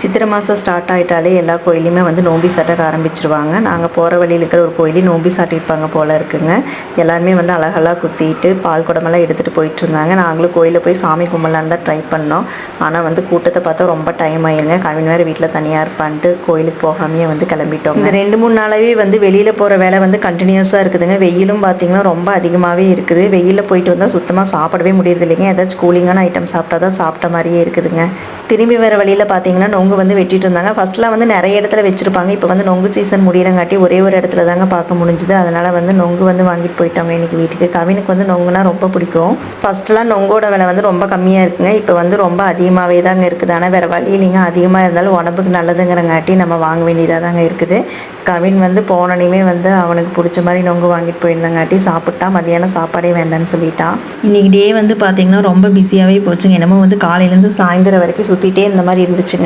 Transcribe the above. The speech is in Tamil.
சித்திரை மாதம் ஸ்டார்ட் ஆகிட்டாலே எல்லா கோயிலையுமே வந்து நோம்பி சாட்டக்க ஆரம்பிச்சிருவாங்க. நாங்கள் போகிற வழியில் இருக்கிற ஒரு கோயிலையும் நோம்பி சாட்டியிருப்பாங்க போல் இருக்குங்க. எல்லாருமே வந்து அழகெல்லாம் குத்திட்டு பால் குடமெல்லாம் எடுத்துகிட்டு போயிட்டு இருந்தாங்க நாங்களும் கோயிலில் போய் சாமி கும்பலான்னு தான் ட்ரை பண்ணோம். ஆனால் வந்து கூட்டத்தை பார்த்தா ரொம்ப டைம் ஆயிருங்க. கவின் வேறு வீட்டில் தனியாக இருப்பான்ட்டு கோயிலுக்கு போகாமையே வந்து கிளம்பிட்டோம் இந்த ரெண்டு மூணு நாளாவே வந்து வெளியில் போகிற வேலை வந்து கண்டினியூஸாக இருக்குதுங்க. வெயிலும் பார்த்தீங்கன்னா ரொம்ப அதிகமாகவே இருக்குது. வெயிலில் போயிட்டு வந்தால் சுத்தமாக சாப்பிடவே முடியறது இல்லைங்க ஏதாச்சும் கூலிங்கான ஐட்டம் சாப்பிட்டா தான் சாப்பிட்ட மாதிரியே இருக்குதுங்க. திரும்பி வர வழியில் பார்த்தீங்கன்னா நொங்கு வந்து வெட்டிட்டு இருந்தாங்க. ஃபர்ஸ்ட்லாம் வந்து நிறைய இடத்துல வச்சுருப்பாங்க. இப்போ வந்து நொங்கு சீசன் முடியிறங்காட்டி ஒரே ஒரு இடத்துல தாங்க பார்க்க முடிஞ்சுது. அதனால் வந்து நொங்கு வந்து வாங்கிட்டு போயிட்டாங்க இன்னைக்கு வீட்டுக்கு. கவினுக்கு வந்து நொங்குனா ரொம்ப பிடிக்கும். ஃபஸ்ட்டெலாம் நொங்கோட விலை வந்து ரொம்ப கம்மியாக இருக்குங்க. இப்போ வந்து ரொம்ப அதிகமாகவே தாங்க இருக்குது. ஆனால் வேறு வழி இல்லைங்க. அதிகமாக இருந்தாலும் உடம்புக்கு நல்லதுங்கிறங்காட்டி நம்ம வாங்க வேண்டியதாக தாங்க இருக்குது. கவின் வந்து போனனையுமே வந்து அவனுக்கு பிடிச்ச மாதிரி நொங்கு வாங்கிட்டு போயிருந்தங்காட்டி சாப்பிட்டா மதியானம் சாப்பாடே வேண்டாம்னு சொல்லிட்டான். இன்னைக்கு டே வந்து பார்த்தீங்கன்னா ரொம்ப பிஸியாகவே போச்சுங்க. என்னமோ வந்து காலையிலேருந்து சாயந்தரம் வரைக்கும் சுற்றிட்டே இந்த மாதிரி இருந்துச்சுங்க.